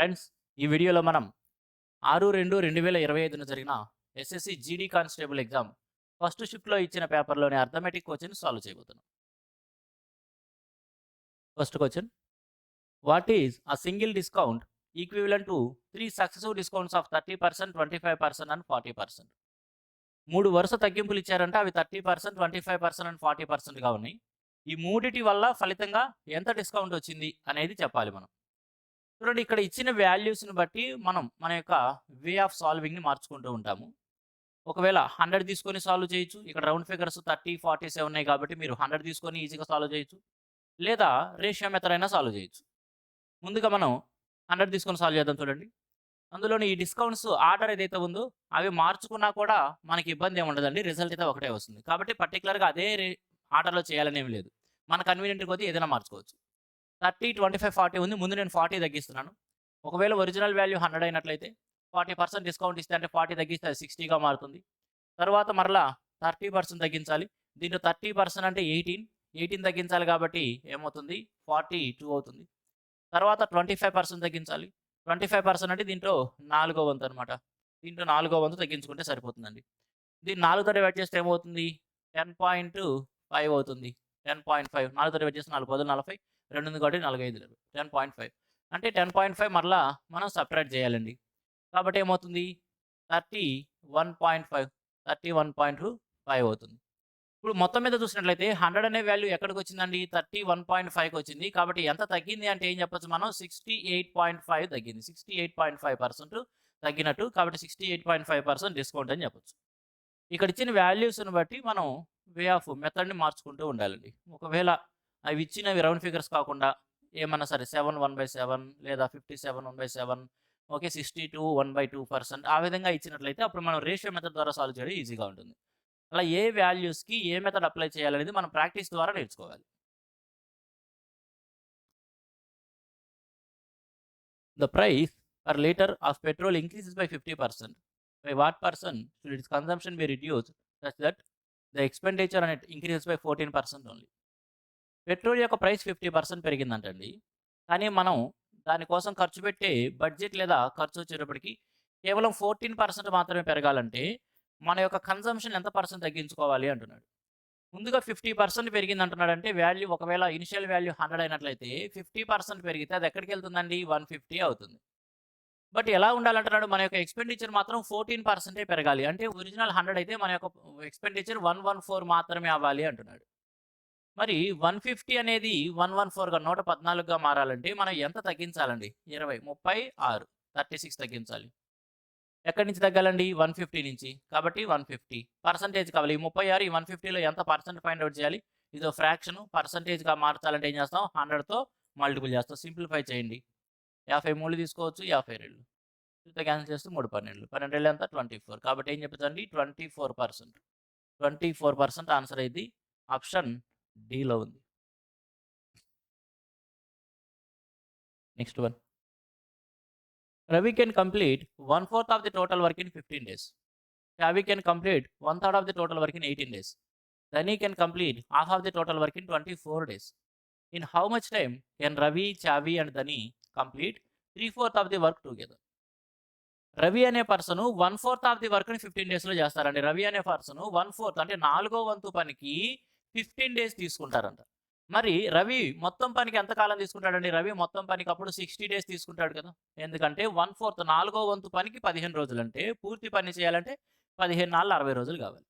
Friends ఈ వీడియోలో మనం ఆరు రెండు రెండు వేల ఇరవై ఐదున జరిగిన SSC GD constable exam first షిఫ్ట్లో ఇచ్చిన పేపర్లోని అర్థమెటిక్ క్వశ్చన్ సాల్వ్ చేయబోతున్నాం. First question what is a single discount equivalent to three successive discounts of thirty percent twenty five percent and forty percent? మూడు వరుస తగ్గింపులు ఇచ్చారంటే అవి thirty percent twenty five percent and forty పర్సెంట్గా ఉన్నాయి. ఈ మూడిటి వల్ల ఫలితంగా ఎంత డిస్కౌంట్ వచ్చింది అనేది చెప్పాలి మనం. చూడండి ఇక్కడ ఇచ్చిన వాల్యూస్ని బట్టి మనం మన యొక్క వే ఆఫ్ సాల్వింగ్ని మార్చుకుంటూ ఉంటాము. ఒకవేళ హండ్రెడ్ తీసుకొని సాల్వ్ చేయొచ్చు. ఇక్కడ round figures thirty forty seven ఉన్నాయి కాబట్టి మీరు హండ్రెడ్ తీసుకొని ఈజీగా సాల్వ్ చేయొచ్చు. లేదా రేషియో మెథడ్ అయినా సాల్వ్ చేయొచ్చు. ముందుగా మనం హండ్రెడ్ తీసుకొని సాల్వ్ చేద్దాం చూడండి. అందులోని ఈ డిస్కౌంట్స్ ఆర్డర్ ఏదైతే ఉందో అవి మార్చుకున్నా కూడా మనకి ఇబ్బంది ఏమి ఉండదండి. రిజల్ట్ అయితే ఒకటే వస్తుంది. కాబట్టి పర్టికులర్గా అదే రే ఆర్డర్లో చేయాలని ఏమి లేదు. మన కన్వీనియంట్ కొద్దీ ఏదైనా మార్చుకోవచ్చు. థర్టీ ట్వంటీ ఫైవ్ ఫార్టీ ఉంది. ముందు నేను ఫార్టీ తగ్గిస్తున్నాను. ఒకవేళ ఒరిజినల్ వాల్యూ హండ్రెడ్ అయినట్లయితే ఫార్టీ పర్సెంట్ డిస్కౌంట్ ఇస్తే అంటే ఫార్టీ తగ్గిస్తే అది సిక్స్టీగా మారుతుంది. తర్వాత మరలా థర్టీ పర్సెంట్ తగ్గించాలి. దీంట్లో థర్టీ పర్సెంట్ అంటే ఎయిటీన్. ఎయిటీన్ తగ్గించాలి కాబట్టి ఏమవుతుంది? ఫార్టీ టూ అవుతుంది. తర్వాత ట్వంటీ ఫైవ్ పర్సెంట్ తగ్గించాలి. ట్వంటీ ఫైవ్ పర్సెంట్ అంటే దీంట్లో నాలుగో వంతు అనమాట దీంట్లో నాలుగో వంతు తగ్గించుకుంటే సరిపోతుందండి. దీన్ని నాలుగుతో డివైడ్ చేస్తే ఏమవుతుంది? టెన్ పాయింట్ ఫైవ్ అవుతుంది. Ten point five. నాలుగుతో డివైడ్ చేస్తే నాలుగు పదులు నలభై. రెండు ఉంది కాబట్టి నలభై ఐదు టెన్ పాయింట్ ఫైవ్. అంటే టెన్ పాయింట్ ఫైవ్ మరలా మనం సపరేట్ చేయాలండి. కాబట్టి ఏమవుతుంది? Thirty one point five thirty one point five అవుతుంది. ఇప్పుడు మొత్తం మీద చూసినట్లయితే హండ్రెడ్ అనే వాల్యూ ఎక్కడికి వచ్చిందండి థర్టీ వన్ పాయింట్ ఫైవ్కి వచ్చింది. కాబట్టి ఎంత తగ్గింది అంటే ఏం చెప్పొచ్చు మనం? సిక్స్టీ ఎయిట్ పాయింట్ ఫైవ్ తగ్గింది. Sixty eight point five percent తగ్గినట్టు కాబట్టి sixty eight point five percent discount అని చెప్పొచ్చు. ఇక్కడ ఇచ్చిన వాల్యూస్ని బట్టి మనం వే ఆఫ్ మెథడ్ని మార్చుకుంటూ ఉండాలండి. ఒకవేళ అవి ఇచ్చినవి రౌండ్ ఫిగర్స్ కాకుండా ఏమన్నా సరే సెవెన్ వన్ బై సెవెన్ లేదా fifty seven one by seven okay sixty two one by two percent ఆ విధంగా ఇచ్చినట్లయితే అప్పుడు మనం రేషియో మెథడ్ ద్వారా సాల్వ్ చేయడం ఈజీగా ఉంటుంది. అలా ఏ వాల్యూస్కి ఏ మెథడ్ అప్లై చేయాలనేది మనం ప్రాక్టీస్ ద్వారా నేర్చుకోవాలి. The price per litre of petrol increases by fifty percent. By what person should its consumption be reduce that the expenditure అనేది increases by fourteen percent only. Petrol యొక్క ప్రైస్ ఫిఫ్టీ పర్సెంట్ పెరిగిందంటండి. కానీ మనం దానికోసం ఖర్చు పెట్టే బడ్జెట్ లేదా ఖర్చు వచ్చేటప్పటికి కేవలం ఫోర్టీన్ పర్సెంట్ మాత్రమే పెరగాలంటే మన యొక్క కన్సంప్షన్ ఎంత పర్సెంట్ తగ్గించుకోవాలి అంటున్నాడు. ముందుగా ఫిఫ్టీ పర్సెంట్ పెరిగింది అంటున్నాడు అంటే వాల్యూ ఒకవేళ ఇనిషియల్ వాల్యూ హండ్రెడ్ అయినట్లయితే ఫిఫ్టీ పర్సెంట్ పెరిగితే అది ఎక్కడికి వెళ్తుందండి? వన్ ఫిఫ్టీ అవుతుంది. బట్ ఎలా ఉండాలంటున్నాడు? మన యొక్క ఎక్స్పెండిచర్ మాత్రం ఫోర్టీన్ పర్సెంటే పెరగాలి. అంటే ఒరిజినల్ హండ్రెడ్ అయితే మన యొక్క ఎక్స్పెండిచర్ వన్ వన్ ఫోర్ మాత్రమే అవ్వాలి అంటున్నాడు. మరి వన్ ఫిఫ్టీ అనేది వన్ వన్ ఫోర్గా నూట పద్నాలుగుగా మారాలంటే మనం ఎంత తగ్గించాలండి? ఇరవై ముప్పై ఆరు థర్టీ సిక్స్ తగ్గించాలి. ఎక్కడి నుంచి తగ్గాలండి? వన్ ఫిఫ్టీ నుంచి. కాబట్టి వన్ ఫిఫ్టీ. పర్సంటేజ్ కావాలి. ఈ ముప్పై ఆరు ఈ వన్ ఫిఫ్టీలో ఎంత పర్సెంట్ ఫైండ్ అవుట్ చేయాలి? ఇదో ఫ్రాక్షన్ పర్సంటేజ్గా మార్చాలంటే ఏం చేస్తాం? హండ్రెడ్తో మల్టిపుల్ చేస్తాం. సింప్లిఫై చేయండి. యాభై మూడు తీసుకోవచ్చు యాభై రెండు. చూస్తే క్యాన్సిల్ చేస్తే మూడు పన్నెండు. పన్నెండు రెండు ఎంత? Twenty four. కాబట్టి ఏం చెప్తుందండి twenty four percent. Twenty four percent answer అయింది. ఆప్షన్ డీలో ఉంది next one. Ravi can complete one fourth of the total work in fifteen days. Ravi can complete one third of the total work in eighteen days. Dhani can complete half of the total work in twenty four days. In how much time can Ravi Chavi and Dhani complete three fourth of the work together? Ravi అనే person one fourth of the వర్క్ని fifteen డేస్లో చేస్తారండి. రవి అనే person one fourth అంటే నాలుగో వంతు పనికి fifteen days తీసుకుంటారంట. మరి రవి మొత్తం పనికి ఎంతకాలం తీసుకుంటాడండి? రవి మొత్తం పనికి అప్పుడు సిక్స్టీ డేస్ తీసుకుంటాడు కదా? ఎందుకంటే వన్ ఫోర్త్ నాలుగో వంతు పనికి పదిహేను రోజులు అంటే పూర్తి పని చేయాలంటే పదిహేను నాలుగు అరవై రోజులు కావాలి.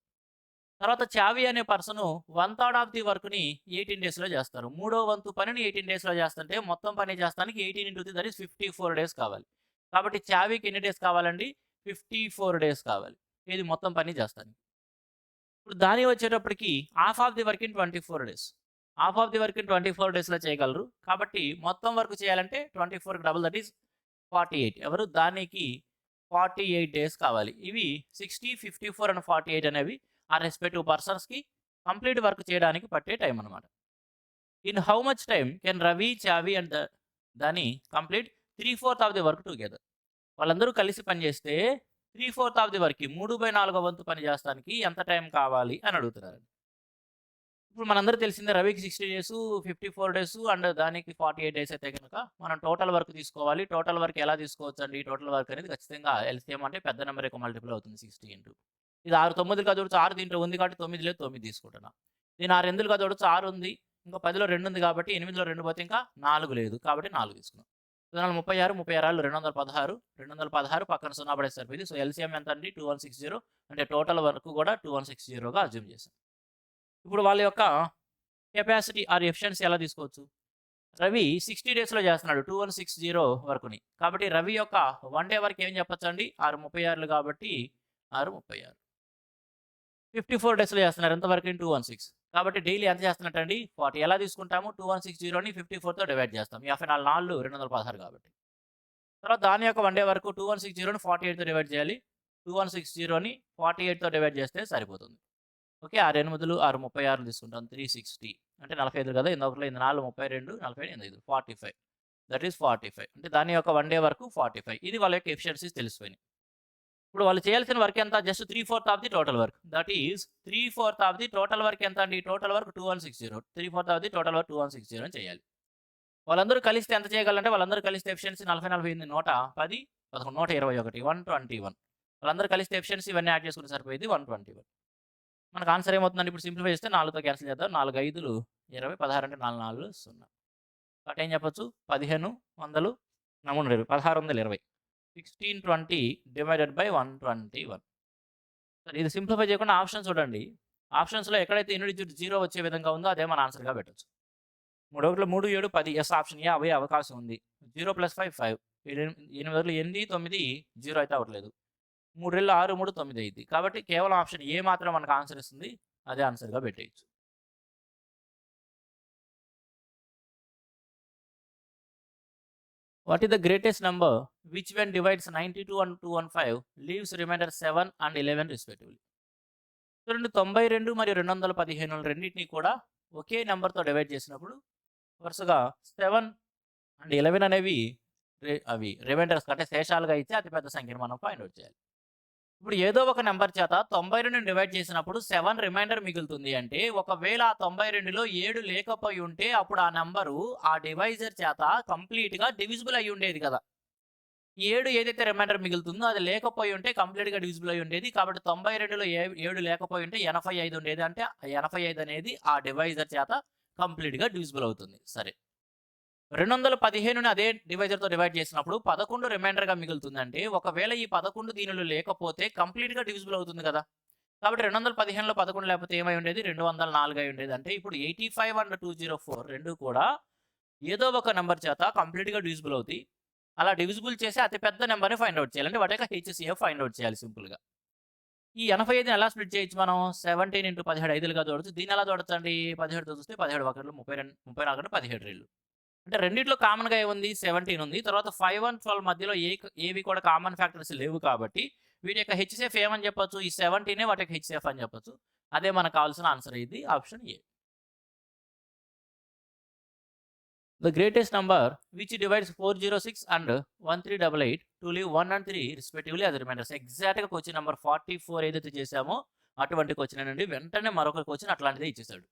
తర్వాత చావి అనే person one third of the వర్క్ని ఎయిటీన్ డేస్లో చేస్తారు. మూడో వంతు పనిని ఎయిటీన్ డేస్లో చేస్తుంటే మొత్తం పని చేస్తానికి eighteen into that is fifty four days కావాలి. కాబట్టి చావికి ఎన్ని డేస్ కావాలండి? ఫిఫ్టీ ఫోర్ డేస్ కావాలి. ఇది మొత్తం పని చేస్తాను ఇప్పుడు దాని వచ్చేటప్పటికి half of the work in twenty four days half of the work in twenty four డేస్లో చేయగలరు. కాబట్టి మొత్తం వర్క్ చేయాలంటే twenty four double that is forty eight ఎవరు? దానికి ఫార్టీ ఎయిట్ డేస్ కావాలి. ఇవి sixty fifty four and forty eight అనేవి ఆ రెస్పెక్టివ్ పర్సన్స్కి కంప్లీట్ వర్క్ చేయడానికి పట్టే టైం అనమాట in how much time can Ravi Chavi and Dhani complete three fourth of the work together వాళ్ళందరూ కలిసి పనిచేస్తే three fourth of the work మూడు బై నాలుగో వంతు పని చేస్తానికి ఎంత టైం కావాలి అని అడుగుతున్నారు ఇప్పుడు మనందరూ తెలిసిందే రవికి sixty days fifty four days and దానికి ఫార్టీ ఎయిట్ డేస్ అయితే కనుక మనం టోటల్ వర్క్ తీసుకోవాలి. టోటల్ వర్క్ ఎలా తీసుకోవచ్చు అండి టోటల్ వర్క్ అనేది ఖచ్చితంగా ఎల్సిఎం అంటే పెద్ద నెంబర్ యొక్క మల్టిపుల్ అవుతుంది సిక్స్టీ ఇంటూ. ఇది ఆరు తొమ్మిది కాదు చూడొచ్చు ఆరు దీంట్లో ఉంది కాబట్టి తొమ్మిది లేదు తొమ్మిది తీసుకుంటున్నా. దీని ఆరు ఎందుకు కాదు చూడొచ్చు ఆరు ఉంది ఇంకా పదిలో రెండు ఉంది కాబట్టి ఎనిమిదిలో రెండు పోతే ఇంకా నాలుగు లేదు కాబట్టి నాలుగు తీసుకున్నాం. నాలుగు ముప్పై ఆరు ముప్పై ఆరు రెండు వందల పదహారు రెండు వందల పదహారు పక్కన సున్నా పడే ఇది. సో ఎల్సిఎం ఎంత అండి? Two one six zero. అంటే టోటల్ వరకు కూడా టూ వన్ సిక్స్ జీరోగా అజ్యూమ్ చేశాం. ఇప్పుడు వాళ్ళ యొక్క కెపాసిటీ ఆర్ ఎఫిషియన్సీ ఎలా తీసుకోవచ్చు? రవి సిక్స్టీ డేస్లో చేస్తున్నాడు టూ వన్ సిక్స్ జీరో వరకుని. కాబట్టి రవి యొక్క వన్ డే వరకు ఏం చెప్పచ్చండి? అండి ఆరు ముప్పై ఆరులు కాబట్టి ఆరు ముప్పై ఆరు. ఫిఫ్టీ ఫోర్ డేస్లో చేస్తున్నారు. ఎంతవరకు టూ వన్ సిక్స్. కాబట్టి డైలీ ఎంత చేస్తున్నట్టండి? ఫార్టీ. ఎలా తీసుకుంటాము? టూ వన్ సిక్స్ జీరోని ఫిఫ్టీ ఫోర్తో డివైడ్ చేస్తాం. యాభై నాలుగు నాలుగు రెండు వందల పదహారు కాబట్టి. తర్వాత దాని యొక్క వన్ డే వరకు టూ వన్ సిక్స్ జీరోని ఫార్టీ ఎయిట్తో డివైడ్ చేయాలి. టూ వన్ సిక్స్ జీరోని ఫార్టీ ఎయిట్తో డివైడ్ చేస్తే సరిపోతుంది. ఓకే ఆరు ఎనిమిదిలు ఆరు ముప్పై ఆరు తీసుకుంటాం. Three sixty. అంటే నలభై ఐదు కదా? ఇంకొకటి ఇది నాలుగు ముప్పై రెండు నలభై ఐదు forty five. That is forty five. అంటే దాని యొక్క వన్ డే వరకు ఫార్టీ ఫైవ్. ఇది వాళ్ళ యొక్క ఎఫిషియన్సీస్ తెలిసిపోయినాయి. ఇప్పుడు వాళ్ళు చేయాల్సిన వర్క్ ఎంత? Just three fourth of the total work that is three fourth of the total work ఎంత అండి? Total work two one six zero three fourth of the total work two one six zero చేయాలి. వాళ్ళందరూ కలిస్తే ఎంత చేయగలంటే వాళ్ళందరూ కలిస్తే efficiency నలభై నలభై ఎనిమిది నూట పది పదకొండు నూట ఇరవై ఒకటి వన్ ట్వంటీ వన్ వాళ్ళందరూ కలిస్తే ఎఫిషియన్సీ ఇవన్నీ యాడ్ చేసుకుంటే సరిపోయింది వన్ ట్వంటీ వన్ మనకు ఆన్సర్ ఏమవుతుందండి? ఇప్పుడు సింప్లిఫై చేస్తే నాలుగుతో క్యాన్సిల్ చేద్దాం. నాలుగు ఐదులు ఇరవై పదహారు అంటే నాలుగు నాలుగు సున్నా. కాబట్టి ఏం చెప్పొచ్చు? పదిహేను వందలు నమూన ఇరవై పదహారు వందల ఇరవై. Sixteen twenty divided by one twenty one సరే ఇది సింప్లిఫై చేయకుండా ఆప్షన్ చూడండి. ఆప్షన్స్లో ఎక్కడైతే ఎన్ని డిజిట్ జీరో వచ్చే విధంగా ఉందో అదే మన ఆన్సర్గా పెట్టచ్చు. మూడు ఒకటి మూడు ఏడు పది ఎస్ ఆప్షన్ ఏ అవే అవకాశం ఉంది. జీరో ప్లస్ ఫైవ్ ఫైవ్ ఎనిమిది వందలు ఎనిమిది తొమ్మిది జీరో అయితే అవ్వట్లేదు. మూడు రెండు ఆరు మూడు తొమ్మిది అయింది. కాబట్టి కేవలం ఆప్షన్ ఏ మాత్రం మనకు ఆన్సర్ ఇస్తుంది అదే ఆన్సర్గా పెట్టేయచ్చు. What is the greatest number which when divides ninety two and two one five leaves remainder seven and eleven respectively రెండు తొంభై రెండు మరియు రెండు వందల పదిహేను రెండింటిని కూడా ఒకే నెంబర్తో డివైడ్ చేసినప్పుడు వరుసగా సెవెన్ అండ్ ఎలెవెన్ అనేవి రే- అవి రిమైండర్స్ అంటే శేషాలుగా ఇచ్చి అతిపెద్ద సంఖ్యను మనం ఫైండ్ అవుట్ చేయాలి. ఇప్పుడు ఏదో ఒక నెంబర్ చేత తొంభై రెండు డివైడ్ చేసినప్పుడు సెవెన్ రిమైండర్ మిగులుతుంది అంటే ఒకవేళ ఆ తొంభై రెండులో ఏడు లేకపోయి ఉంటే అప్పుడు ఆ నెంబరు ఆ డివైజర్ చేత కంప్లీట్గా డివిజిబుల్ అయి ఉండేది కదా. ఏడు ఏదైతే రిమైండర్ మిగులుతుందో అది లేకపోయి ఉంటే కంప్లీట్గా డివిజిబుల్ అయి ఉండేది. కాబట్టి తొంభై రెండులో ఏ ఏడు లేకపోయి ఉంటే ఎనభై ఐదు ఉండేది అంటే ఆ ఎనభై ఐదు అనేది ఆ డివైజర్ చేత కంప్లీట్గా డివిజిబుల్ అవుతుంది. సరే. రెండు వందల పదిహేనుని అదే డివైజర్తో డివైడ్ చేసినప్పుడు పదకొండు రిమైండర్గా మిగులుతుందంటే ఒకవేళ ఈ పదకొండు దీనిలో లేకపోతే కంప్లీట్గా డివిజిబుల్ అవుతుంది కదా. కాబట్టి రెండు వందల పదిహేనులో పదకొండు లేకపోతే ఏమై ఉండేది? రెండు వందల నాలుగు అయి ఉండేది. అంటే ఇప్పుడు eighty five and two zero four రెండు కూడా ఏదో ఒక నెంబర్ చేత కంప్లీట్గా డివిజిబుల్ అవుతాయి. అలా డివిజిబుల్ చేసి అతిపెద్ద నెంబర్ని ఫైండ్ అవుట్ చేయాలి. అంటే వాటి యొక్క హెచ్సిఎఫ్ ఫైండ్ అవుట్ చేయాలి సింపుల్గా. ఈ ఎనభై ఐదుని ఎలా స్ప్లిట్ చేయొచ్చు మనం? సెవెంటీన్ ఇంటూ పదిహేడు ఐదులుగా చూడొచ్చు దీన్ని ఎలా చూడొచ్చండి పదిహేడుతో చూస్తే పదిహేడు ఒకటి ముప్పై రెండు ముప్పై నాలుగు పదిహేడు రేళ్ళు. అంటే రెండిట్లో కామన్గా ఏముంది? సెవెంటీన్ ఉంది. తర్వాత ఫైవ్ అండ్ ట్వెల్వ్ మధ్యలో ఏ ఏవి కూడా కామన్ ఫ్యాక్టర్స్ లేవు కాబట్టి వీటి యొక్క హెచ్సేఫ్ ఏమని చెప్పొచ్చు? ఈ సెవెంటీనే వాటి యొక్క హెచ్సేఫ్ అని చెప్పొచ్చు. అదే మనకు కావాల్సిన ఆన్సర్ ఇది. Option A. The greatest number which divides four zero six and one three double eight to leave one and three respectively అది రిమైండర్స్ ఎగ్జాక్ట్గా క్వశ్చన్ నెంబర్ ఫార్టీ ఫోర్ ఏదైతే చేశామో అటువంటి క్వశ్చన్ నుండి వెంటనే మరొక క్వశ్చన్ అట్లాంటిదే ఇచ్చేసాడు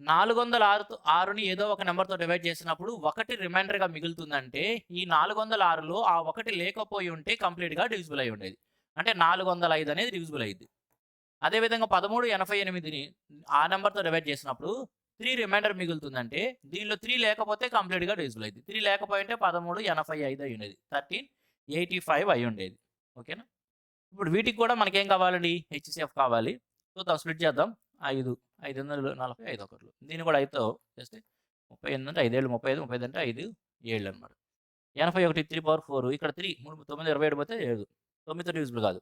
నాలుగు వందల ఆరుతో ఆరుని ఏదో ఒక నెంబర్తో డివైడ్ చేసినప్పుడు ఒకటి రిమైండర్గా మిగులుతుందంటే ఈ నాలుగు వందల ఆరులో ఆ ఒకటి లేకపోయి ఉంటే కంప్లీట్గా డివిజిబుల్ అయి ఉండేది. అంటే నాలుగు వందల ఐదు అనేది డివిజిబుల్ అయింది అదేవిధంగా పదమూడు ఎనభై ఎనిమిదిని ఆ నెంబర్తో డివైడ్ చేసినప్పుడు త్రీ రిమైండర్ మిగులుతుందంటే దీనిలో త్రీ లేకపోతే కంప్లీట్గా డివిజిబుల్ అయింది త్రీ లేకపోయింటే పదమూడు ఎనభై ఐదు అయి ఉండేది. థర్టీన్ ఎయిటీ ఫైవ్ అయి ఉండేది. ఓకేనా? ఇప్పుడు వీటికి కూడా మనకేం కావాలండి? హెచ్సిఎఫ్ కావాలి. చూద్దాం స్ప్లిట్ చేద్దాం. ఐదు ఐదు వందలు నలభై ఐదు ఒకట్లు. దీన్ని కూడా ఐదుతో చేస్తే ముప్పై ఎనిమిది అంటే ఐదేళ్ళు ముప్పై ఐదు ముప్పై ఐదు అంటే ఐదు ఏళ్ళు అనమాట ఎనభై ఒకటి త్రీ పవర్ ఫోర్ ఇక్కడ త్రీ మూడు తొమ్మిది ఇరవై ఏడు పోతే ఏడు. తొమ్మిదితో డివిజిబుల్ కాదు.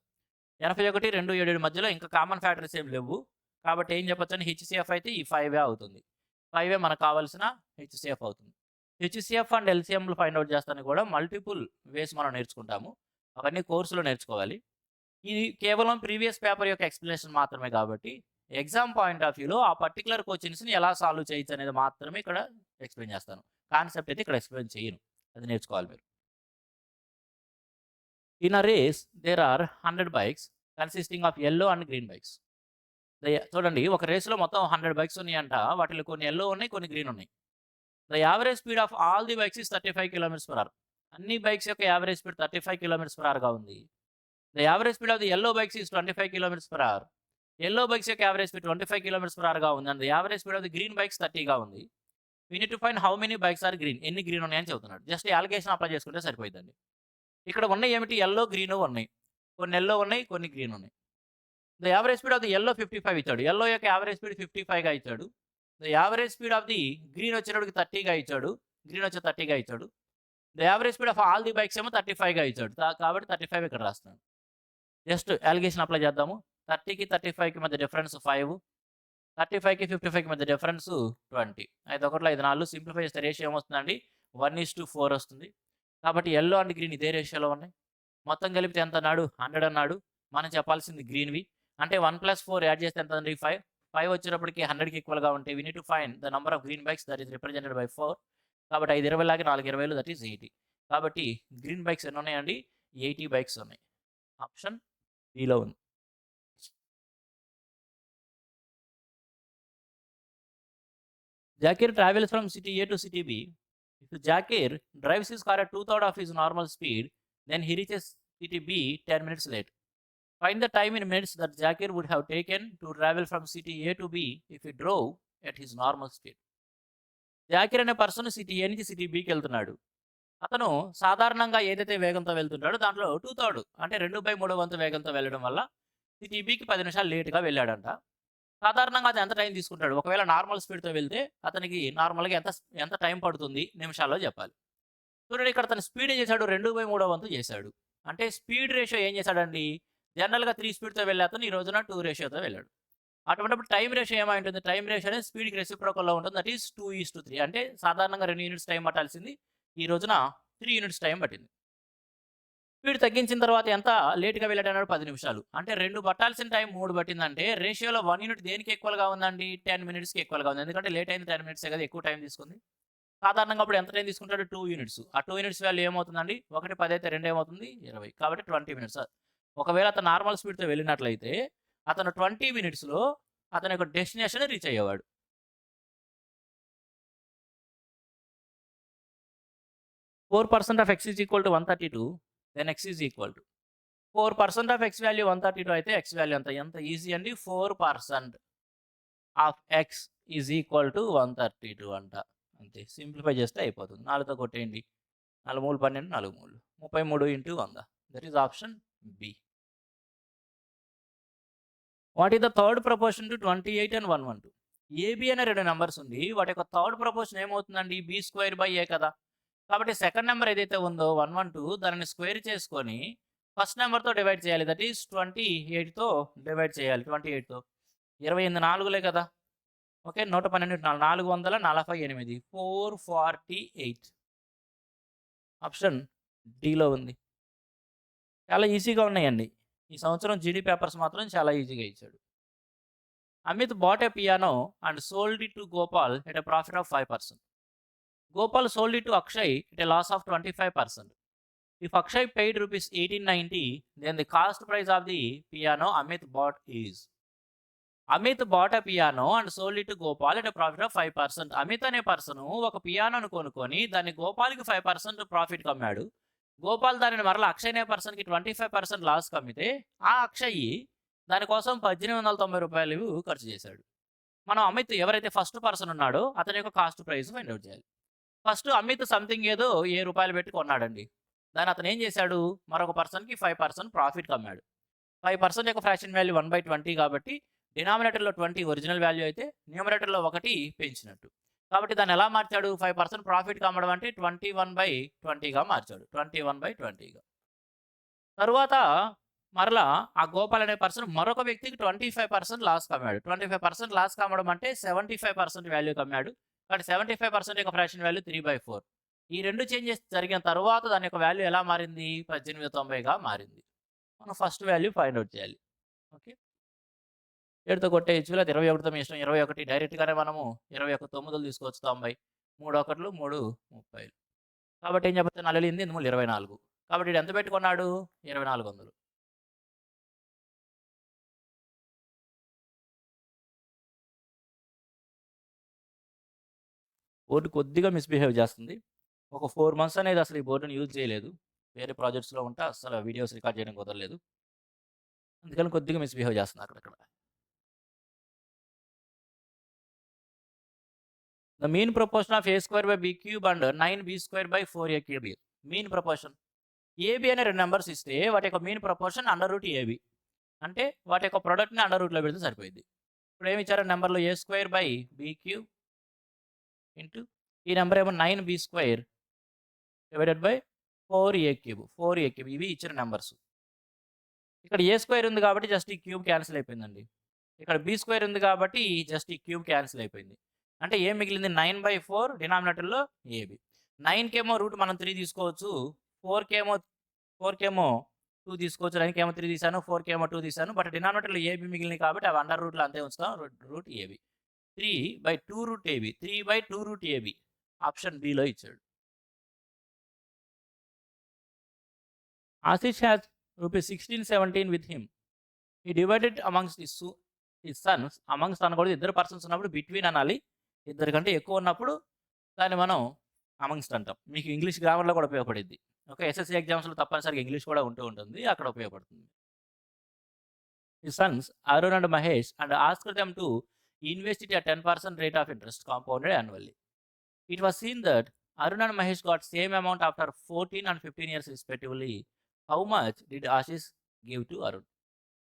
ఎనభై ఒకటి రెండు ఏడు ఏడు మధ్యలో ఇంకా కామన్ ఫ్యాక్టర్స్ ఏం లేవు. కాబట్టి ఏం చెప్పొచ్చు అని హెచ్సిఎఫ్ అయితే ఈ ఫైవ్ అవుతుంది. ఫైవ్ మనకు కావాల్సిన హెచ్సిఎఫ్ అవుతుంది. హెచ్సిఎఫ్ అండ్ ఎల్సిఎంలు ఫైండ్ అవుట్ చేస్తాను కూడా మల్టిపుల్ వేస్ మనం నేర్చుకుంటాము. అవన్నీ కోర్సులో నేర్చుకోవాలి. ఇది కేవలం ప్రీవియస్ పేపర్ యొక్క ఎక్స్ప్లెనేషన్ మాత్రమే కాబట్టి ఎగ్జామ్ పాయింట్ ఆఫ్ వ్యూలో ఆ పర్టికులర్ క్వశ్చన్స్ని ఎలా సాల్వ్ చేయొచ్చు అనేది మాత్రమే ఇక్కడ ఎక్స్ప్లెయిన్ చేస్తాను కాన్సెప్ట్ అయితే ఇక్కడ ఎక్స్ప్లెయిన్ చేయను అది నేర్చుకోవాలి మీరు in a race there are hundred bikes consisting of yellow and green bikes చూడండి ఒక రేస్‌లో మొత్తం 100 బైక్స్ ఉన్నాయంట. వాటిలో కొన్ని ఎల్లో ఉన్నాయి. కొన్ని గ్రీన్ ఉన్నాయి. The average speed of all the bikes thirty five kilometres per hour. అన్ని బైక్స్ యొక్క యావరేజ్ స్పీడ్ 35 కిలోమీటర్స్ పర్ అవర్‌గా ఉంది. The average speed of the yellow bikes is 25 kilometres per hour. Yellow bikes యొక్క average speed 25 kilometres per అవర్‌గా ఉంది. And average speed of the green bikes 30గా ఉంది. We to find how many bikes are green. ఎన్ని green ఉన్నాయని చెబుతున్నాడు just allegation apply చేసుకుంటే సరిపోయిందండి ఇక్కడ ఉన్నాయి ఏమిటి ఎల్లో గ్రీన్ ఉన్నాయి. కొన్ని ఎల్లో ఉన్నాయి. కొన్ని గ్రీన్ ఉన్నాయి. The average speed of the yellow 55 ఇచ్చాడు. ఎల్లో యొక్క యావరేజ్ స్పీడ్ 55గా ఇచ్చాడు. The average speed of the green వచ్చేటప్పటికి 30గా ఇచ్చాడు. గ్రీన్ వచ్చి 30గా ఇచ్చాడు. The average speed of all the bikes ఏమో 35గా ఇచ్చాడు. కాబట్టి థర్టీ ఫైవ్ ఇక్కడ రాస్తున్నాడు జస్ట్ అలిగేషన్ అప్లై చేద్దాము. 30కి 35కి మధ్య డిఫరెన్స్ 5. 35కి 55కి మధ్య డిఫరెన్స్ 20. 5 ఒకటిలో ఐదు నాలుగు సింప్లిఫై చేస్తే రేషియో ఏమొస్తుందండి 1:4 వస్తుంది. కాబట్టి ఎల్లో అండ్ గ్రీన్ ఇదే రేషియోలో ఉన్నాయి. మొత్తం కలిపితే ఎంత అన్నాడు 100 అన్నాడు. మనం చెప్పాల్సింది గ్రీన్‌వి. అంటే 1+4 యాడ్ చేస్తే ఎంత అండి 5. 5 వచ్చేటప్పటికి 100కి ఈక్వల్‌గా ఉంటే we to find the number of green bikes that is represented by four కాబట్టి 5 20లాగి 4 20లు దట్ ఈస్ 80. కాబట్టి గ్రీన్ బైక్స్ ఎన్ని ఉన్నాయండి 80 బైక్స్ ఉన్నాయి. ఆప్షన్ బీలో ఉంది. Zakir travels from city A to city B. If Zakir drives his car at two-third of his normal speed, then he reaches city B 10 minutes late. Find the time in minutes that Zakir would have taken to travel from city A to B if he drove at his normal speed. Zakir అనే person city ఏ నుంచి city బికి వెళ్తున్నాడు. అతను సాధారణంగా ఏదైతే వేగంతో వెళ్తుంటాడో దాంట్లో two third అంటే 2/3 వంతు వేగంతో వెళ్ళడం వల్ల సిటీ బికి 10 నిమిషాలు లేట్‌గా వెళ్ళాడంట. సాధారణంగా అది ఎంత టైం తీసుకుంటాడు? ఒకవేళ నార్మల్ స్పీడ్‌తో వెళ్తే అతనికి నార్మల్‌గా ఎంత ఎంత టైం పడుతుంది నిమిషాల్లో చెప్పాలి. సూర్యుడు ఇక్కడ అతను స్పీడ్ ఏం చేశాడు 2/3 వంతు చేశాడు. అంటే స్పీడ్ రేషియో ఏం చేశాడండి? జనరల్‌గా త్రీ స్పీడ్‌తో వెళ్ళే అతను ఈ రోజున టూ రేషియోతో వెళ్ళాడు. అటువంటిప్పుడు టైం రేషియో ఏమై ఉంటుంది? టైం రేషియో అనేది స్పీడ్‌కి రెసిప్రోకల్‌లో ఉంటుంది. దట్ ఈస్ 2:3 అంటే సాధారణంగా రెండు యూనిట్స్ టైం పట్టాల్సింది ఈ రోజున త్రీ యూనిట్స్ టైం పట్టింది. స్పీడ్ తగ్గించిన తర్వాత ఎంత లేట్‌గా వెళ్ళాడన్నాడు పది నిమిషాలు. అంటే రెండు పట్టాల్సిన టైం మూడు పట్టిందంటే రేషియోలో వన్ యూనిట్ దేనికి ఎక్కువగా ఉందండి? 10 మినిట్స్‌కి ఎక్కువగా ఉంది. ఎందుకంటే లేట్ అయింది 10 మినిట్సే కదా ఎక్కువ టైం తీసుకుంది. సాధారణంగా అప్పుడు ఎంత టైం తీసుకుంటాడు? Two units. ఆ టూ యూనిట్స్ వాల్యూ ఏమవుతుందండి? 1 10 అయితే రెండు ఏమవుతుంది? 20. కాబట్టి 20 మినిట్స్. ఒకవేళ అతను నార్మల్ స్పీడ్‌తో వెళ్ళినట్లయితే అతను 20 మినిట్స్‌లో అతని యొక్క డెస్టినేషన్ రీచ్ అయ్యేవాడు. 4% of x is equal to then x is equal to four percent of x value one thirty two అయితే ఎక్స్ వాల్యూ అంత ఎంత? ఈజీ అండి. Four percent of x is equal to one thirty two అంట. అంతే. Simplify చేస్తే అయిపోతుంది. నాలుగుతో కొట్టేయండి. నాలుగు మూడు పన్నెండు నాలుగు మూడు. ముప్పై మూడు ఇంటూ వంద. That is option B what is the third proportion to twenty eight and one one two AB అనే రెండు నెంబర్స్ ఉంది. వాటి యొక్క థర్డ్ ప్రపోర్షన్ ఏమవుతుందండి? బి స్క్వేర్ బై ఏ కదా. కాబట్టి సెకండ్ నెంబర్ ఏదైతే ఉందో 112 దానిని స్క్వేర్ చేసుకొని ఫస్ట్ నెంబర్తో డివైడ్ చేయాలి. దట్ ఈస్ 28తో డివైడ్ చేయాలి. 28తో 28 నాలుగులే కదా! ఓకే. 112 448 448 ఆప్షన్ డిలో ఉంది. చాలా ఈజీగా ఉన్నాయండి. ఈ సంవత్సరం జీడీ పేపర్స్ మాత్రం చాలా ఈజీగా ఇచ్చాడు. Amit bought a piano and sold it to Gopal at a profit of five percent Gopal sold it to Akshay at a loss of 25%. If Akshay paid rupees 1890, then the cost price of the piano Amit bought is. Amit bought a piano and sold it to Gopal at profit of five percent Amit అనే person ఒక పియానోను కొనుక్కొని దాన్ని గోపాల్‌కి five percent profit కమ్మాడు గోపాల్ దానిని మరలా అక్షయ్ అనే పర్సన్‌కి 25% లాస్‌కి అమ్మితే ఆ అక్షయ్ దానికోసం పద్దెనిమిది వందల తొంభై రూపాయలు ఖర్చు చేశాడు. మనం అమిత్ ఎవరైతే ఫస్ట్ పర్సన్ ఉన్నాడో అతని యొక్క కాస్ట్ ప్రైస్ ఫైండ్ అవుట్ చేయాలి. ఫస్ట్ అమిత్ సంథింగ్ ఏదో ఏ రూపాయలు పెట్టి కొన్నాడండి. దాన్ని అతను ఏం చేశాడు? మరొక పర్సన్కి ఫైవ్ పర్సెంట్ ప్రాఫిట్కి అమ్మాడు ఫైవ్ పర్సెంట్ యొక్క fraction value one by twenty కాబట్టి డినామినేటర్లో ట్వంటీ ఒరిజినల్ వాల్యూ అయితే న్యూమినేటర్లో ఒకటి పెంచినట్టు. కాబట్టి దాన్ని ఎలా మార్చాడు? ఫైవ్ పర్సెంట్ ప్రాఫిట్ అమ్మడం అంటే ట్వంటీ వన్ బై ట్వంటీగా మార్చాడు. ట్వంటీ వన్ బై ట్వంటీగా. తరువాత మరలా ఆ గోపాల్ అనే పర్సన్ మరొక వ్యక్తికి ట్వంటీ ఫైవ్ పర్సెంట్ లాస్ కమ్మాడు. ట్వంటీ ఫైవ్ పర్సెంట్ లాస్ కమ్మడం అంటే సెవెంటీ ఫైవ్ పర్సెంట్ వాల్యూ కమ్మాడు. కానీ సెవెంటీ ఫైవ్ పర్సెంట్ యొక్క fraction value three by four. ఈ రెండు చేంజెస్ జరిగిన తర్వాత దాని యొక్క వాల్యూ ఎలా మారింది? పద్దెనిమిది తొంభైగా మారింది. మనం ఫస్ట్ వాల్యూ ఫైండ్ అవుట్ చేయాలి. ఓకే? ఏడుతో కొట్టేయచ్చు లేదా ఇరవై ఒకటితో మీ ఇష్టం. ఇరవై ఒకటి డైరెక్ట్గానే మనము ఇరవై ఒక తొమ్మిదిలు తీసుకోవచ్చు తొంభై. మూడు ఒకట్లు మూడు ముప్పైలు. కాబట్టి ఏం చెప్తే నలభై ఎనిమిది మూడు ఇరవై నాలుగు. కాబట్టి ఎంత పెట్టుకున్నాడు? ఇరవై నాలుగు వందలు. బోర్డు కొద్దిగా మిస్‌బిహేవ్ చేస్తుంది. ఒక ఫోర్ మంత్స్ అనేది అసలు ఈ బోర్డుని యూజ్ చేయలేదు. వేరే ప్రాజెక్ట్స్‌లో ఉంటే అసలు వీడియోస్ రికార్డ్ చేయడం కుదరలేదు. అందుకని కొద్దిగా మిస్‌బిహేవ్ చేస్తుంది అక్కడక్కడ. The mean proportion of A square by B cube and nine B square by four A cube mean mean proportion. AB అనే రెండు నెంబర్స్ ఇస్తే వాటి యొక్క mean proportion under root AB. అంటే వాటి యొక్క ప్రొడక్ట్‌ని అండర్ రూట్‌లో పెడితే సరిపోయింది ఇప్పుడు ఏమి ఇచ్చారు నెంబర్లో A square by B cube into ఈ నెంబర్ ఏమో nine B square divided by four A cube four A cube ఇవి ఇచ్చిన నెంబర్స్ ఇక్కడ ఏ స్క్వేర్ ఉంది కాబట్టి జస్ట్ ఈ క్యూబ్ క్యాన్సిల్ అయిపోయిందండి. ఇక్కడ బి స్క్వేర్ ఉంది కాబట్టి జస్ట్ ఈ క్యూబ్ క్యాన్సిల్ అయిపోయింది. అంటే ఏం మిగిలింది 9/4 డినామినేటర్‌లో ఏబీ. 9 కేమో రూట్ మనం త్రీ తీసుకోవచ్చు. 4 కేమో 4 కేమో 2 తీసుకోవచ్చు. 9 కేమో 3 తీశాను. 4 కేమో 2 తీశాను. బట్ డినామినేటర్‌లో ఏబి మిగిలింది కాబట్టి అవి అండర్ రూట్‌లో అంతే ఉంచుతాం. Root three by two root AB three by two root AB. Option below ఇచ్చాడు. Ashish has rupees 16, 17 with him. He divided amongst the సు ఈ సన్స్ అమంగ్స్ అనకూడదు. ఇద్దరు పర్సన్స్ ఉన్నప్పుడు బిట్వీన్ అనాలి. ఇద్దరికంటే ఎక్కువ ఉన్నప్పుడు దాన్ని మనం అమంగ్స్ అంటాం. మీకు ఇంగ్లీష్ గ్రామర్‌లో కూడా ఉపయోగపడింది ఓకే. ఎస్ఎస్‌సి ఎగ్జామ్స్‌లో తప్పనిసరిగా ఇంగ్లీష్ కూడా ఉంటూ ఉంటుంది. అక్కడ ఉపయోగపడుతుంది. ఈ sons Arun and Mahesh and asked them to invest it at 10% rate of interest compounded annually. It was seen that Arun and Mahesh got same amount after 14 and 15 years respectively. How much did Ashish give to Arun?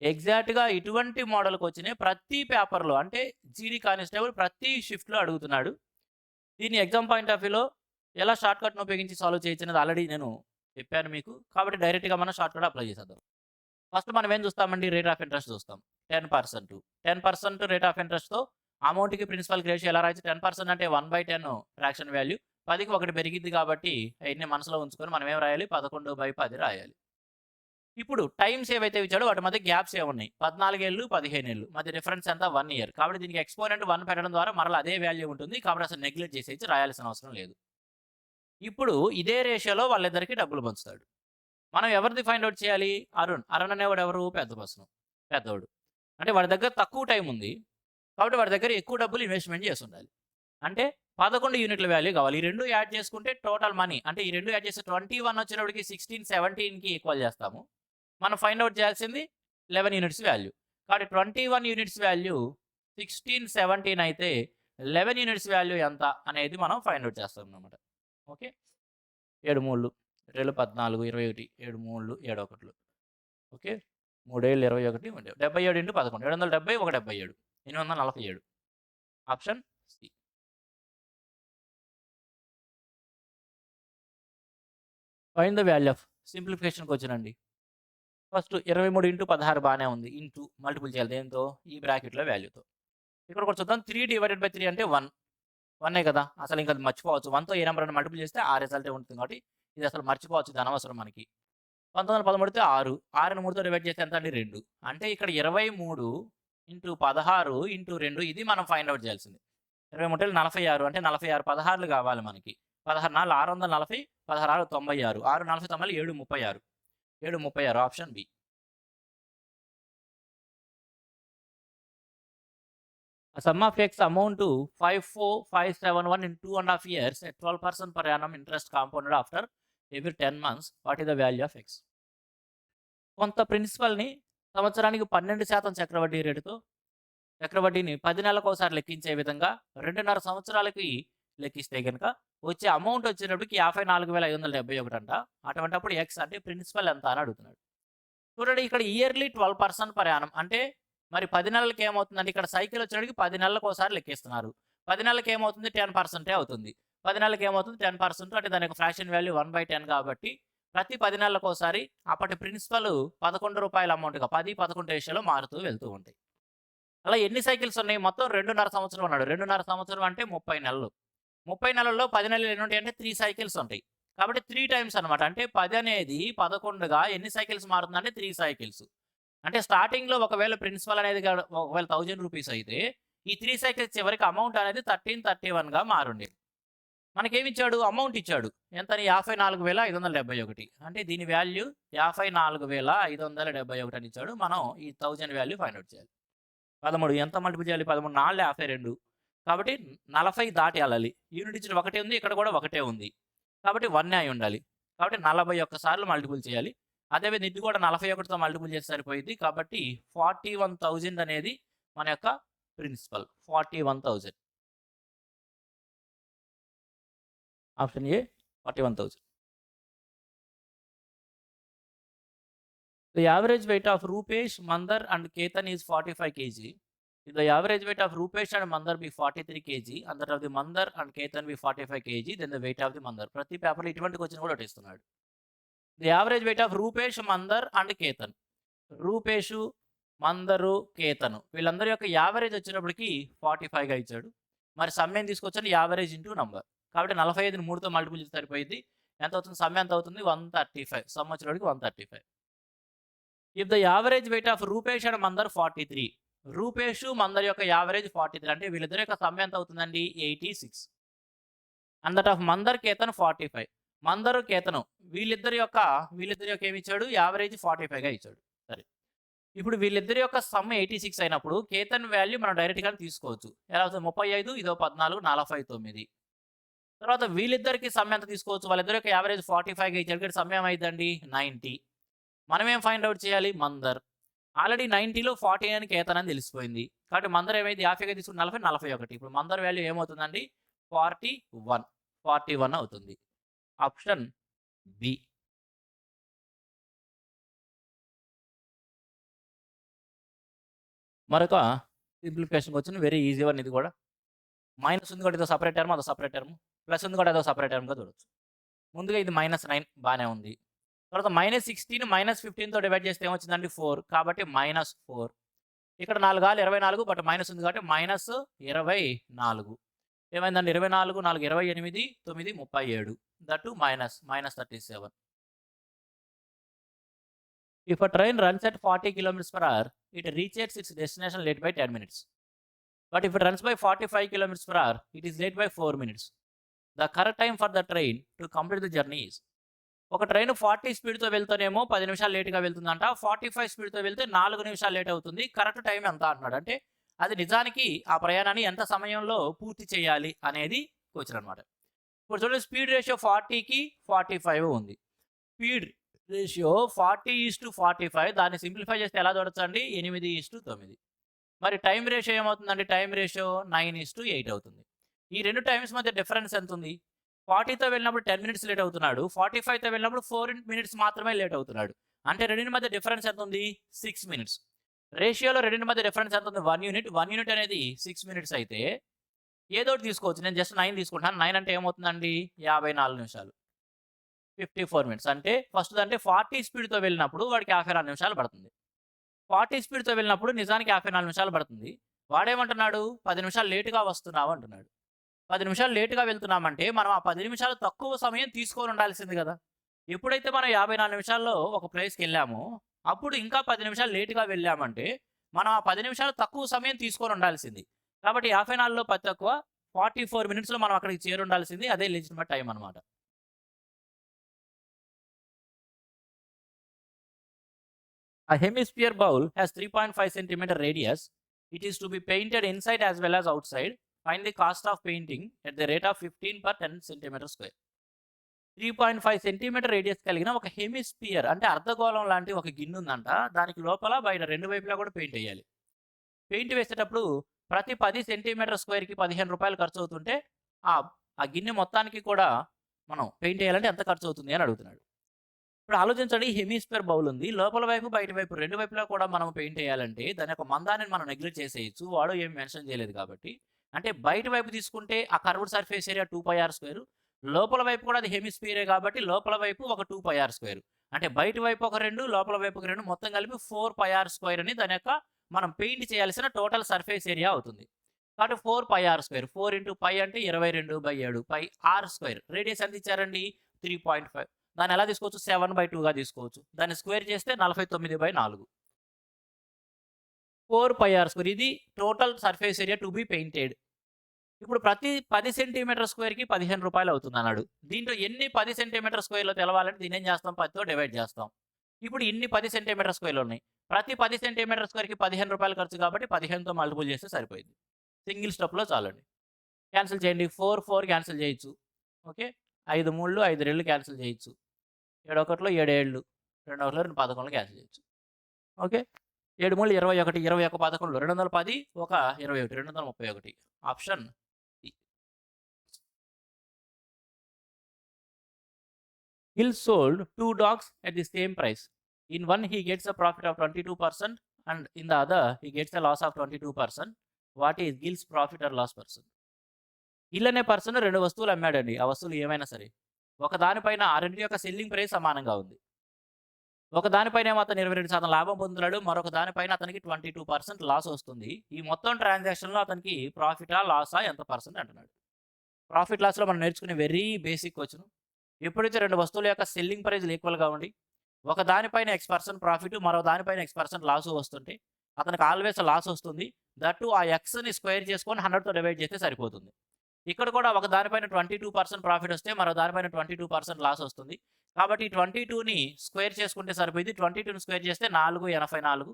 ఎగ్జాక్ట్‌గా ఇటువంటి మోడల్కి వచ్చినాయి ప్రతి పేపర్‌లో అంటే జీడీ constable ప్రతి షిఫ్ట్‌లో అడుగుతున్నాడు. దీన్ని ఎగ్జామ్ పాయింట్ ఆఫ్ వ్యూలో ఎలా షార్ట్‌కట్‌ని ఉపయోగించి సాల్వ్ చేయొచ్చు అనేది ఆల్రెడీ నేను చెప్పాను మీకు. కాబట్టి డైరెక్ట్‌గా మనం షార్ట్‌కట్ అప్లై చేసేద్దాం. ఫస్ట్ మనం ఏం చూస్తామండి రేట్ ఆఫ్ ఇంట్రెస్ట్ చూస్తాం. 10%. 10% రేట్ ఆఫ్ ఇంట్రెస్ట్‌తో అమౌంట్‌కి ప్రిన్సిపల్‌కి రేషియో ఎలా రాయచ్చు టెన్ పర్సెంట్ అంటే 1/10 ఫ్రాక్షన్ వాల్యూ. పదికి ఒకటి పెరిగింది కాబట్టి అయన్నీ మనసులో ఉంచుకొని మనం ఏం రాయాలి 11/10 రాయాలి. ఇప్పుడు టైమ్స్ ఏవైతే ఇచ్చాడో వాటి మధ్య గ్యాప్స్ ఏమున్నాయి? పద్నాలుగేళ్ళు పదిహేను ఏళ్ళు. మధ్య డిఫరెన్స్ ఎంత వన్ ఇయర్. కాబట్టి దీనికి ఎక్స్‌పోనెంట్ వన్ పెట్టడం ద్వారా మరలా అదే వాల్యూ ఉంటుంది. కాబట్టి అసలు నెగ్లెక్ట్ చేసేసి రాయాల్సిన అవసరం లేదు. ఇప్పుడు ఇదే రేషియోలో వాళ్ళిద్దరికీ డబ్బులు పంచుతాడు. మనం ఎవరిది ఫైండ్ అవుట్ చేయాలి? అరుణ్. అరుణ్ అనేవాడు ఎవరు? పెద్ద పర్సన్. పెద్దోడు. అంటే వాడి దగ్గర తక్కువ టైం ఉంది. కాబట్టి వాడి దగ్గర ఎక్కువ డబ్బులు ఇన్వెస్ట్‌మెంట్ చేసుండాలి. అంటే 11 యూనిట్ల వాల్యూ కావాలి. ఈ రెండు యాడ్ చేసుకుంటే టోటల్ మనీ అంటే ఈ రెండు యాడ్ చేస్తే ట్వంటీ వన్ వచ్చినప్పటికి సిక్స్టీన్ సెవెంటీన్కి ఈక్వల్ చేస్తాము. మనం ఫైండ్ అవుట్ చేయాల్సింది 11 యూనిట్స్ వాల్యూ. కాబట్టి 21 యూనిట్స్ వాల్యూ 16, 17 అయితే 11 యూనిట్స్ వాల్యూ ఎంత అనేది మనం ఫైండ్ చేస్తాం అన్నమాట ఓకే. ఏడు మూడు రెండు పద్నాలుగు ఇరవై ఒకటి ఏడు మూడు ఏడు ఒకట్లు. ఓకే. 3 ఏళ్ళు 21, 77 ఇంటూ 11 770 ఒక 77 847. Option C. Find the value of సింప్లిఫికేషన్కి వచ్చినండి ఫస్ట్ 23 ఇంటూ పదహారు బాగానే ఉంది. ఇంటూ మల్టిపుల్ చేయాలి దేంతో ఈ బ్రాకెట్‌లో వాల్యూతో. ఇక్కడ కూడా చూద్దాం త్రీ డివైడెడ్ బై త్రీ అంటే 1. 1 కదా! అసలు ఇంకా అది మర్చిపోవచ్చు. వన్తో ఏ నెంబర్ అయినా మల్టిపుల్ చేస్తే ఆ రిజల్టే ఉంటుంది కాబట్టి ఇది అసలు మర్చిపోవచ్చు. ఇది అనవసరం మనకి. పంతొమ్మిది వందల పదమూడుతో ఆరు. ఆరు మూడుతో డివైడ్ చేస్తే ఎంత అండి? రెండు. అంటే ఇక్కడ ఇరవై మూడు ఇంటూ పదహారు ఇంటూ రెండు ఇది మనం ఫైండ్ అవుట్ చేయాల్సింది. ఇరవై మూడు నలభై ఆరు అంటే నలభై ఆరు పదహారులు కావాలి మనకి. పదహారు నాలుగు ఆరు వందల నలభై పదహారు తొంభై ఆరు. ఆరు నలభై తొమ్మిది ఏడు ముప్పై ఆరు. ఏడు ముప్పై ఆరు option B sum of x amount five four five seven one in two and half years twelve percent per annum interest compounded after every 10 months. What is the value of x? కొంత ప్రిన్సిపల్‌ని సంవత్సరానికి 12% చక్రవడ్డీ రేటుతో చక్రవడ్డీని 10 నెలలకోసారి లెక్కించే విధంగా 2.5 సంవత్సరాలకి లెక్కిస్తే కనుక వచ్చే amount వచ్చేటప్పటికి 54,571 అంట. అటువంటప్పుడు ఎక్స్ అంటే ప్రిన్సిపల్ ఎంత అని అడుగుతున్నాడు. చూడండి ఇక్కడ ఇయర్‌లీ ట్వెల్వ్ పర్సెంట్ ప్రయాణం అంటే మరి పది నెలలకి ఏమవుతుందంటే ఇక్కడ సైకిల్ వచ్చేటప్పటికి 10 నెలలకోసారి లెక్కిస్తున్నారు. పది నెలలకి ఏమవుతుంది 10% అవుతుంది. పది నెలలకు ఏమవుతుంది 10% అంటే దాని యొక్క ఫ్రాక్షన్ వాల్యూ 1/10 కాబట్టి ప్రతి 10 నెలలకోసారి అప్పటి ప్రిన్సిపల్ పదకొండు రూపాయల అమౌంట్‌గా 10, 11 రేషియోలో మారుతూ వెళ్తూ ఉంటాయి. అలా ఎన్ని సైకిల్స్ ఉన్నాయి? మొత్తం 2.5 సంవత్సరం అన్నాడు. 2.5 సంవత్సరం అంటే 30 నెలలు. 30 నెలల్లో పది నెలలు ఎన్ని ఉంటాయి అంటే త్రీ సైకిల్స్ ఉంటాయి. కాబట్టి త్రీ టైమ్స్ అనమాట అంటే పది అనేది 11గా ఎన్ని సైకిల్స్ మారుతుందంటే త్రీ సైకిల్స్. అంటే స్టార్టింగ్‌లో ఒకవేళ ప్రిన్సిపల్ అనేది ఒకవేళ థౌజండ్ రూపీస్ అయితే ఈ త్రీ సైకిల్స్ చివరికి అమౌంట్ అనేది 1331గా మారుండేది. మనకేమిచ్చాడు? అమౌంట్ ఇచ్చాడు. ఎంతని 54,571 అంటే దీని వాల్యూ 54,571 అని ఇచ్చాడు. మనం ఈ థౌజండ్ వాల్యూ ఫైండ్ అవుట్ చేయాలి. 13 ఎంత మల్టిపుల్ చేయాలి? 13 నాలుగు 52 కాబట్టి నలభై దాటి వెళ్ళాలి యూనిట్ ఇచ్చిన ఒకటే ఉంది ఇక్కడ కూడా ఒకటే ఉంది కాబట్టి వన్ అయి ఉండాలి కాబట్టి నలభై ఒక్క సార్లు మల్టిపుల్ చేయాలి అదేవిధంగా ఇది కూడా నలభై ఒకటితో మల్టిపుల్ చేస్తే సరిపోయింది కాబట్టి ఫార్టీ వన్ థౌజండ్ అనేది మన యొక్క principal forty one thousand option A forty one thousand The average weight of Rupesh, Mandar and Ketan is 45 kg. If the average weight of Rupesh and Mandar be 43 kg and that of the Mandar and Ketan be 45 kg, then the weight of the Mandar. ప్రతి పేపర్లో ఇటువంటి question కూడా ఇస్తున్నాడు the average weight of Rupesh Mandar and Ketan Rupesh Mandar Ketan వీళ్ళందరి యొక్క average వచ్చేటప్పటికి forty ఫైవ్గా ఇచ్చాడు మరి సమ్మెం తీసుకొచ్చాను యావరేజ్ ఇంటూ నంబర్ కాబట్టి నలభై ఐదుని మూడుతో మల్టిపుల్ చేసి సరిపోయింది. ఎంత అవుతుంది సమ్ ఎంత అవుతుంది one thirty five. Sum one thirty five. If the average weight of Rupesh and Mandar forty three Rupesh Mandar యొక్క యావరేజ్ ఫార్టీ త్రీ అంటే వీళ్ళిద్దరి యొక్క సమ్ ఎంత అవుతుందండి eighty six. And that of Mandar Ketan forty five Mandar Ketan వీళ్ళిద్దరి యొక్క వీళ్ళిద్దరి యొక్క ఏమి ఇచ్చాడు? యావరేజ్ ఫార్టీ ఫైవ్గా ఇచ్చాడు. సరే. ఇప్పుడు వీళ్ళిద్దరి యొక్క సమ్ ఎయిటీ సిక్స్ అయినప్పుడు కేతన్ వాల్యూ మనం డైరెక్ట్గా తీసుకోవచ్చు. ఎలా అవుతుంది? ముప్పై ఐదు ఇదో పద్నాలుగు నలభై తొమ్మిది తర్వాత వీళ్ళిద్దరికి సమ్ ఎంత తీసుకోవచ్చు? వాళ్ళిద్దరు యొక్క యావరేజ్ ఫార్టీ ఫైవ్గా ఇచ్చాడు ఇక్కడ సమ్ ఏమైందండి నైంటీ మనం ఏం ఫైండ్ అవుట్ చేయాలి మందర్ ఆల్రెడీ నైంటీలో ఫార్టీ అని కేతనని తెలిసిపోయింది. కాబట్టి మందర్ ఏమైంది? యాభైగా తీసుకుని నలభై నలభై ఒకటి. ఇప్పుడు మందర్ వాల్యూ ఏమవుతుందండి? ఫార్టీ వన్ ఫార్టీ వన్ అవుతుంది. ఆప్షన్ బి మరొక సింప్లిఫికేషన్ వచ్చిన వెరీ ఈజీ వన్ ఇది కూడా. మైనస్ ఉంది కూడా ఇది సపరేట్ టర్మ్ అది సపరేట్ టర్మ్ ప్లస్ ఉంది కూడా అదో సపరేట్ టర్మ్గా చూడొచ్చు. ముందుగా ఇది మైనస్ నైన్ బాగానే ఉంది. తర్వాత మైనస్ సిక్స్టీన్ మైనస్ ఫిఫ్టీన్తో డివైడ్ చేస్తే ఏమొచ్చిందండి? ఫోర్ కాబట్టి మైనస్ ఫోర్ ఇక్కడ నాలుగు ఆలు ఇరవై నాలుగు బట్ మైనస్ ఉంది కాబట్టి మైనస్ ఇరవై నాలుగు. ఏమైందండి? ఇరవై నాలుగు నాలుగు ఇరవై ఎనిమిది తొమ్మిది ముప్పై ఏడు. That minus minus thirty seven if a train runs at 40 kilometers per it it reaches its destination late by 10 minutes. But if it runs by 45 kilometers per hour, it is late by 4 minutes. The the correct time for the train to complete the journeys ఒక train forty స్పీడ్తో వెళ్తేనేమో పది నిమిషాలు లేట్గా వెళ్తుందంట. Forty five స్పీడ్తో వెళ్తే నాలుగు నిమిషాలు లేట్ అవుతుంది. కరెక్ట్ టైం ఎంత అంటున్నాడు అంటే అది నిజానికి ఆ ప్రయాణాన్ని ఎంత సమయంలో పూర్తి చేయాలి అనేది క్వశ్చన్ అనమాట ఇప్పుడు చూడండి స్పీడ్ రేషియో ఫార్టీకి ఫార్టీ ఫైవ్ ఉంది. Speed ratio forty is to forty five. దాన్ని సింప్లిఫై చేస్తే ఎలా చూడొచ్చండి ఎనిమిది ఈస్ టు తొమ్మిది. మరి టైం రేషియో ఏమవుతుందండి? Time ratio nine is to eight అవుతుంది. ఈ రెండు టైమ్స్ మధ్య డిఫరెన్స్ ఎంత ఉంది ఫార్టీతో వెళ్ళినప్పుడు టెన్ మినిట్స్ లేట్ అవుతున్నాడు. ఫార్టీ ఫైవ్తో వెళ్ళినప్పుడు ఫోర్ మినిట్స్ మాత్రమే లేట్ అవుతున్నాడు. అంటే రెండింటి మధ్య డిఫరెన్స్ ఎంత ఉంది సిక్స్ మినిట్స్ రేషియోలో రెండింటి మధ్య డిఫరెన్స్ ఎంత ఉంది వన్ యూనిట్ వన్ యూనిట్ అనేది సిక్స్ మినిట్స్ అయితే ఏదో తీసుకోవచ్చు. నేను జస్ట్ నైన్ తీసుకుంటాను. నైన్ అంటే ఏమవుతుందండి? యాభై నాలుగు నిమిషాలు. ఫిఫ్టీ ఫోర్ మినిట్స్ అంటే ఫస్ట్ అంటే ఫార్టీ స్పీడ్తో వెళ్ళినప్పుడు వాడికి యాభై నాలుగు నిమిషాలు పడుతుంది. ఫార్టీ స్పీడ్తో వెళ్ళినప్పుడు నిజానికి యాభై నాలుగు నిమిషాలు పడుతుంది. వాడేమంటున్నాడు? పది నిమిషాలు లేటుగా వస్తున్నావు అంటున్నాడు. పది నిమిషాలు లేటుగా వెళ్తున్నామంటే మనం ఆ పది నిమిషాలు తక్కువ సమయం తీసుకొని ఉండాల్సింది కదా ఎప్పుడైతే మనం యాభై నాలుగు నిమిషాల్లో ఒక ప్లేస్కి వెళ్ళామో అప్పుడు ఇంకా పది నిమిషాలు లేటుగా వెళ్ళామంటే మనం ఆ పది నిమిషాలు తక్కువ సమయం తీసుకొని ఉండాల్సింది కాబట్టి యాభై నాలుగులో పది తక్కువ ఫార్టీ ఫోర్ మినిట్స్లో మనం అక్కడికి చేరుండాల్సింది అదే లేచిన టైం అనమాట A hemisphere bowl has 3.5 centimeter radius. It is to be painted inside as well as outside. Find the cost of painting at the rate of 15 per 10 centimeter square. Three point five centimetre radius కలిగిన ఒక hemisphere అంటే అర్ధగోళం లాంటి ఒక గిన్నె ఉందంట. దానికి లోపల బయట రెండు వైపులా కూడా పెయింట్ వేయాలి పెయింట్ వేసేటప్పుడు ప్రతి పది సెంటీమీటర్ స్క్వేర్కి పదిహేను రూపాయలు ఖర్చు అవుతుంటే ఆ ఆ గిన్నె మొత్తానికి కూడా మనం పెయింట్ వేయాలంటే ఎంత ఖర్చు అవుతుంది అని అడుగుతున్నాడు. ఇప్పుడు ఆలోచించండి హెమిస్పియర్ బౌల్ ఉంది. లోపల వైపు బయట వైపు రెండు వైపులా కూడా మనం పెయింట్ వేయాలంటే దాని యొక్క మందాన్ని మనం నెగ్లెక్ట్ చేసేయచ్చు. వాడు ఏం మెన్షన్ చేయలేదు కాబట్టి. అంటే బయట వైపు తీసుకుంటే ఆ curved surface area two pi r square. లోపల వైపు కూడా అది హెమిస్పియరే కాబట్టి లోపల వైపు ఒక టూ పై ఆర్ స్క్వేర్. అంటే బయట వైపు ఒక రెండు లోపల వైపు ఒక రెండు మొత్తం కలిపి ఫోర్ పై ఆర్ స్క్వేర్ అని దాని యొక్క మనం పెయింట్ చేయాల్సిన టోటల్ సర్ఫేస్ ఏరియా అవుతుంది. కాబట్టి four pi r square. Four into pi అంటే ఇరవై రెండు బై ఏడు పై ఆర్ స్క్వేర్. రేడియస్ ఎంత ఇచ్చారండి? Three point five. దాన్ని ఎలా తీసుకోవచ్చు? సెవెన్ బై టూగా తీసుకోవచ్చు. దాన్ని స్క్వేర్ చేస్తే నలభై తొమ్మిది బై నాలుగు. Four pi r square. ఇది total surface area to be painted. ఇప్పుడు ప్రతి పది సెంటీమీటర్ స్క్వేర్కి పదిహేను రూపాయలు అవుతుంది అన్నాడు దీంట్లో ఎన్ని పది సెంటీమీటర్ స్క్వేర్లో తెలవాలంటే దీని ఏం చేస్తాం? పదితో డివైడ్ చేస్తాం. ఇప్పుడు ఇన్ని పది సెంటీమీటర్ స్క్వేర్లు ఉన్నాయి. ప్రతి పది సెంటీమీటర్ స్క్వేర్కి పదిహేను రూపాయలు ఖర్చు కాబట్టి పదిహేనుతో మల్టిపుల్ చేస్తే సరిపోయింది. సింగిల్ స్టెప్లో చాలండి. క్యాన్సిల్ చేయండి. ఫోర్ ఫోర్ క్యాన్సిల్ చేయొచ్చు. ఓకే? ఐదు మూళ్ళు ఐదు రెళ్ళు క్యాన్సిల్ చేయొచ్చు. ఏడు ఒకటిలో ఏడు ఏళ్ళు రెండు ఒకటిలో రెండు పదకొండులు క్యాన్సిల్ చేయొచ్చు. ఓకే? ఏడు మూడు ఇరవై ఒకటి ఇరవై ఒక పదకొండు రెండు వందల పది ఒక ఇరవై ఒకటి రెండు వందల ముప్పై ఒకటి. Option Gill sold two dogs at the same price in one he gets a profit of twenty two percent and in the other he gets a loss of twenty two percent what is Gill's profit or loss person Gill అనే person రెండు వస్తువులు అమ్మాడండి. ఆ వస్తువులు ఏమైనా సరే. ఒక దానిపైన ఆ రెండు యొక్క సెల్లింగ్ ప్రైస్ సమానంగా ఉంది. ఒక దానిపైన ఏమో అతను ఇరవై రెండు శాతం లాభం పొందుతున్నాడు. మరొక దానిపైన అతనికి ట్వంటీ టూ పర్సెంట్ లాస్ వస్తుంది. ఈ మొత్తం ట్రాన్సాక్షన్లో అతనికి ప్రాఫిటా లాసా ఎంత పర్సెంట్ అంటున్నాడు. ప్రాఫిట్ లాస్లో మనం నేర్చుకునే వెరీ బేసిక్ వచ్చును ఎప్పుడైతే రెండు వస్తువుల యొక్క సెల్లింగ్ ప్రైజ్లు ఈక్వల్గా ఉండి ఒక దానిపైన ఎక్స్ పర్సెంట్ ప్రాఫిట్ మరో దానిపైన ఎక్స్ పర్సెంట్ లాస్ వస్తుంటే అతనికి ఆల్వేస్ లాస్ వస్తుంది. దట్టు ఆ ఎక్స్ని స్క్వేర్ చేసుకొని హండ్రెడ్తో డివైడ్ చేస్తే సరిపోతుంది. ఇక్కడ కూడా ఒక దానిపైన ట్వంటీ టూ పర్సెంట్ ప్రాఫిట్ వస్తే మరో దానిపైన ట్వంటీ టూ పర్సెంట్ లాస్ వస్తుంది. కాబట్టి ట్వంటీ టూని స్క్వేర్ చేసుకుంటే సరిపోయింది. ట్వంటీ టూని స్క్వేర్ చేస్తే నాలుగు ఎనభై నాలుగు.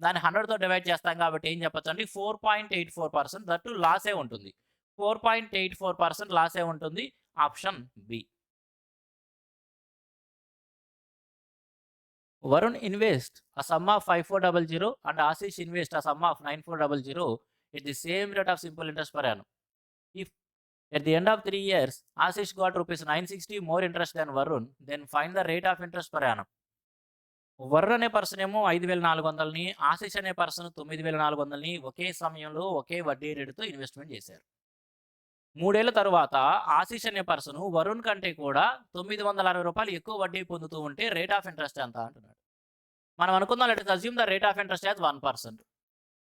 దాన్ని హండ్రెడ్తో డివైడ్ చేస్తాం కాబట్టి ఏం చెప్పచ్చు four point eight four percent that లాసే ఉంటుంది. Four point eight four percent లాసే ఉంటుంది? Option B Varun invest a sum of five four double zero and Ashish invest a sum of nine four double zero at the same rate of simple interest per annum. If at the end of three years Ashish got rupees nine sixty more interest than Varun then find the rate of interest per annum. Varun అనే person ఏమో ఐదు వేల నాలుగు వందలని ఆశీష్ అనే person తొమ్మిది వేల నాలుగు వందలని ఒకే సమయంలో ఒకే వడ్డీ రేటుతో ఇన్వెస్ట్మెంట్ చేశారు. మూడేళ్ళ తరువాత ఆశీష్ అనే పర్సన్ వరుణ్ కంటే కూడా తొమ్మిది వందల అరవై రూపాయలు ఎక్కువ వడ్డీ పొందుతూ ఉంటే రేట్ ఆఫ్ ఇంట్రెస్ట్ ఎంత అంటున్నాడు. మనం అనుకుందాం let assume the rate of interest as one percent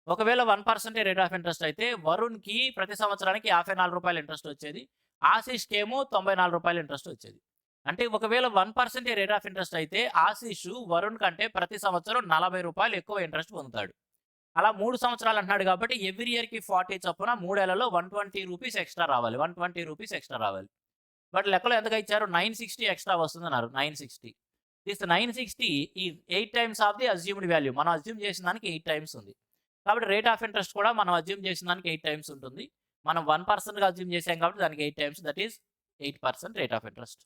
ఒకవేళ వన్ పర్సెంటే రేట్ ఆఫ్ ఇంట్రెస్ట్ అయితే వరుణ్కి ప్రతి సంవత్సరానికి యాభై నాలుగు రూపాయలు ఇంట్రెస్ట్ వచ్చేది ఆశీష్కి ఏమో తొంభై నాలుగు రూపాయలు ఇంట్రెస్ట్ వచ్చేది. అంటే ఒకవేళ వన్ పర్సెంటే రేట్ ఆఫ్ ఇంట్రెస్ట్ అయితే ఆశీష్ వరుణ్ కంటే ప్రతి సంవత్సరం నలభై రూపాయలు ఎక్కువ ఇంట్రెస్ట్ పొందుతాడు. అలా మూడు సంవత్సరాలు అంటున్నాడు కాబట్టి ఎవ్రీ ఇయర్కి ఫార్టీ చొప్పున మూడేళ్ళలో వన్ ట్వంటీ రూపీస్ ఎక్స్ట్రా రావాలి. వన్ ట్వంటీ రూపీస్ ఎక్స్ట్రా రావాలి. బట్ లెక్కలో ఎంతగా ఇచ్చారు? నైన్ సిక్స్టీ ఎక్స్ట్రా వస్తుంది అన్నారు nine sixty this nine sixty ఈ eight times of the assumed value మనం అజ్యూమ్ చేసిన దానికి ఎయిట్ టైమ్స్ ఉంది. కాబట్టి రేట్ ఆఫ్ ఇంట్రెస్ట్ కూడా మనం అజ్యూమ్ చేసిన దానికి ఎయిట్ టైమ్స్ ఉంటుంది. మనం వన్ పర్సెంట్గా అజ్యూమ్ చేసాం కాబట్టి దానికి eight times that is eight percent rate of interest